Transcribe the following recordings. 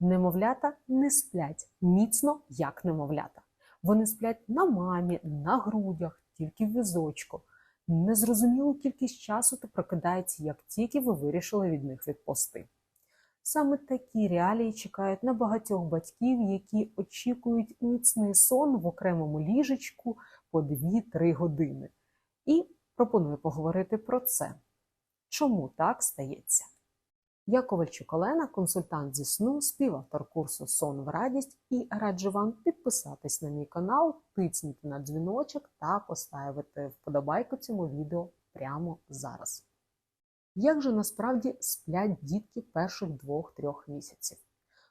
Немовлята не сплять міцно, як немовлята. Вони сплять на мамі, на грудях, тільки в візочку. Незрозумілу кількість часу та прокидаються, як тільки ви вирішили від них відпусти. Саме такі реалії чекають на багатьох батьків, які очікують міцний сон в окремому ліжечку по 2-3 години. І пропоную поговорити про це. Чому так стається? Я Ковальчук Олена, консультант зі сну, співавтор курсу Сон в радість і раджу вам підписатись на мій канал, тицнути на дзвіночок та поставити вподобайку цьому відео прямо зараз. Як же насправді сплять дітки перших двох-трьох місяців?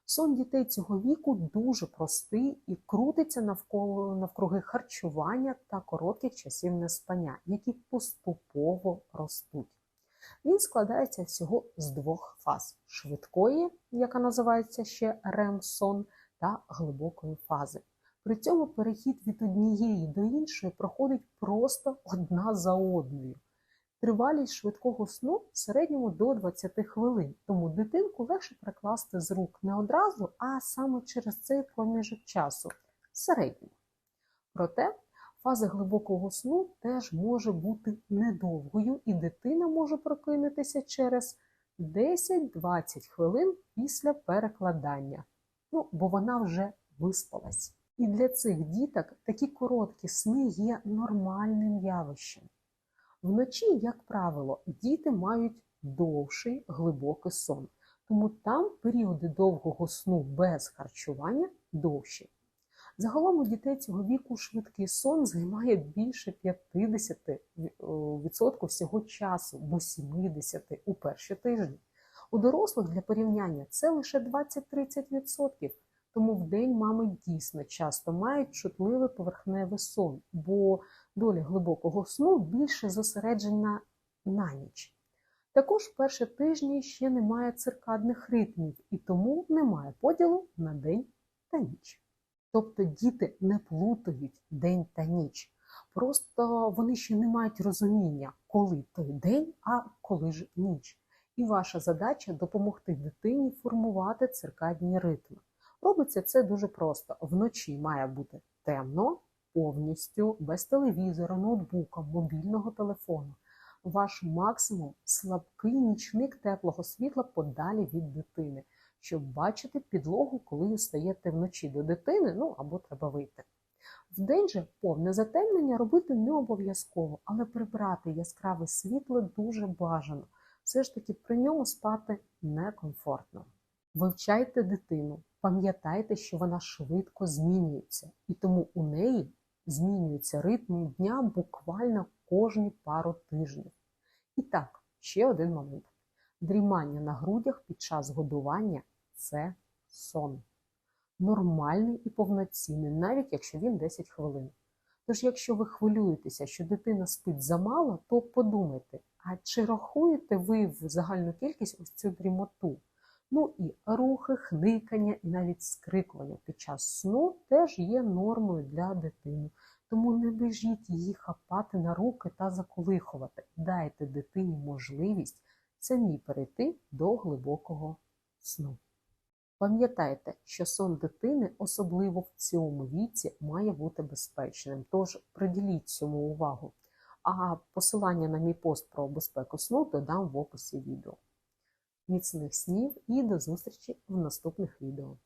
Сон дітей цього віку дуже простий і крутиться навколо навкруги харчування та коротких часів неспання, які поступово ростуть. Він складається всього з двох фаз: швидкої, яка називається ще рем-сон, та глибокої фази. При цьому перехід від однієї до іншої проходить просто одна за одною. Тривалість швидкого сну в середньому до 20 хвилин, тому дитинку легше прикласти з рук не одразу, а саме через цей проміжок часу в середньому. Проте фаза глибокого сну теж може бути недовгою, і дитина може прокинутися через 10-20 хвилин після перекладання. Ну, бо вона вже виспалась. І для цих діток такі короткі сни є нормальним явищем. Вночі, як правило, діти мають довший глибокий сон, тому там періоди довгого сну без харчування довші. Загалом у дітей цього віку швидкий сон займає більше 50% всього часу до 70% у перші тижні. У дорослих для порівняння це лише 20-30%. Тому в день мами дійсно часто мають чутливий поверхневий сон, бо доля глибокого сну більше зосереджена на ніч. Також перші тижні ще немає циркадних ритмів і тому немає поділу на день та ніч. Тобто діти не плутають день та ніч. Просто вони ще не мають розуміння, коли той день, а коли ж ніч. І ваша задача допомогти дитині формувати циркадні ритми. Робиться це дуже просто. Вночі має бути темно, повністю, без телевізора, ноутбука, мобільного телефону. Ваш максимум слабкий нічник теплого світла подалі від дитини, щоб бачити підлогу, коли стаєте вночі до дитини, ну або треба вийти. Вдень же повне затемнення робити не обов'язково, але прибрати яскраве світло дуже бажано. Все ж таки при ньому спати некомфортно. Вивчайте дитину, пам'ятайте, що вона швидко змінюється, і тому у неї змінюється ритм дня буквально кожні пару тижнів. І так, ще один момент: дрімання на грудях під час годування це сон. Нормальний і повноцінний, навіть якщо він 10 хвилин. Тож, якщо ви хвилюєтеся, що дитина спить замало, то подумайте, а чи рахуєте ви в загальну кількість ось цю дрімоту? Ну і рухи, хникання і навіть скрикування під час сну теж є нормою для дитини. Тому не біжіть її хапати на руки та заколихувати. Дайте дитині можливість самі перейти до глибокого сну. Пам'ятайте, що сон дитини, особливо в цьому віці, має бути безпечним, тож приділіть цьому увагу. А посилання на мій пост про безпеку сну додам в описі відео. Міцних снів і до зустрічі в наступних відео.